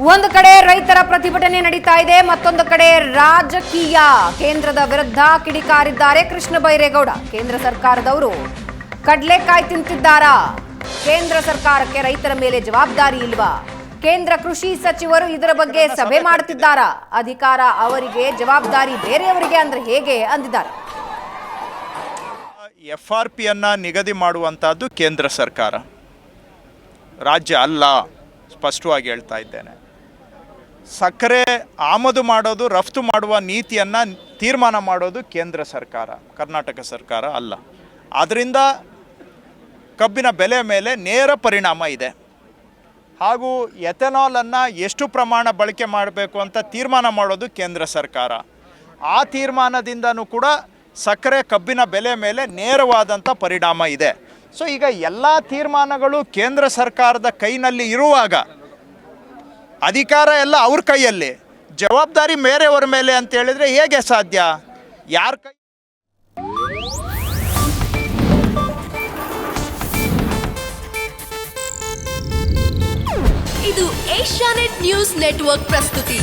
ಒಂದು ಕಡೆ ರೈತರ ಪ್ರತಿಭಟನೆ ನಡೀತಾ ಇದೆ, ಮತ್ತೊಂದು ಕಡೆ ರಾಜಕೀಯ ಕೇಂದ್ರದ ವಿರುದ್ಧ ಕಿಡಿಕಾರಿದ್ದಾರೆ ಕೃಷ್ಣ ಬೈರೇಗೌಡ. ಕೇಂದ್ರ ಸರ್ಕಾರದವರು ಕಡ್ಲೆಕಾಯಿ ತಿಂತಿದ್ದಾರಾ? ಕೇಂದ್ರ ಸರ್ಕಾರಕ್ಕೆ ರೈತರ ಮೇಲೆ ಜವಾಬ್ದಾರಿ ಇಲ್ವಾ? ಕೇಂದ್ರ ಕೃಷಿ ಸಚಿವರು ಇದರ ಬಗ್ಗೆ ಸಭೆ ಮಾಡ್ತಿದ್ದಾರಾ ಅಧಿಕಾರ ಅವರಿಗೆ, ಜವಾಬ್ದಾರಿ ಬೇರೆಯವರಿಗೆ ಅಂದ್ರೆ ಹೇಗೆ ಅಂದಿದ್ದಾರೆ. ಎಫ್ ಆರ್ ಪಿಯನ್ನು ನಿಗದಿ ಮಾಡುವಂಥದ್ದು ಕೇಂದ್ರ ಸರ್ಕಾರ. ರಾಜ್ಯ ಅಲ್ಲ. ಸ್ಪಷ್ಟವಾಗಿ ಹೇಳ್ತಾ ಇದ್ದೇನೆ. ಸಕ್ಕರೆ ಆಮದು ಮಾಡೋದು, ರಫ್ತು ಮಾಡುವ ನೀತಿಯನ್ನು ತೀರ್ಮಾನ ಮಾಡೋದು ಕೇಂದ್ರ ಸರ್ಕಾರ, ಕರ್ನಾಟಕ ಸರ್ಕಾರ ಅಲ್ಲ. ಆದ್ದರಿಂದ ಕಬ್ಬಿನ ಬೆಲೆ ಮೇಲೆ ನೇರ ಪರಿಣಾಮ ಇದೆ. ಹಾಗೂ ಎಥೆನಾಲನ್ನು ಎಷ್ಟು ಪ್ರಮಾಣ ಬಳಕೆ ಮಾಡಬೇಕು ಅಂತ ತೀರ್ಮಾನ ಮಾಡೋದು ಕೇಂದ್ರ ಸರ್ಕಾರ. ಆ ತೀರ್ಮಾನದಿಂದನೂ ಕೂಡ ಸಕ್ಕರೆ ಕಬ್ಬಿನ ಬೆಲೆ ಮೇಲೆ ನೇರವಾದಂಥ ಪರಿಣಾಮ ಇದೆ. ಸೊ ಈಗ ಎಲ್ಲ ತೀರ್ಮಾನಗಳು ಕೇಂದ್ರ ಸರ್ಕಾರದ ಕೈನಲ್ಲಿ ಇರುವಾಗ ಅಧಿಕಾರ ಎಲ್ಲ ಅವ್ರ ಕೈಯಲ್ಲಿ. ಜವಾಬ್ದಾರಿ ಮೇರೆಯವರ ಮೇಲೆ ಅಂತ ಹೇಳಿದ್ರೆ ಹೇಗೆ ಸಾಧ್ಯ? ಯಾರ ಕೈ ಇದು ಏಷ್ಯಾನೆಟ್ ನ್ಯೂಸ್ ನೆಟ್ವರ್ಕ್ ಪ್ರಸ್ತುತಿ.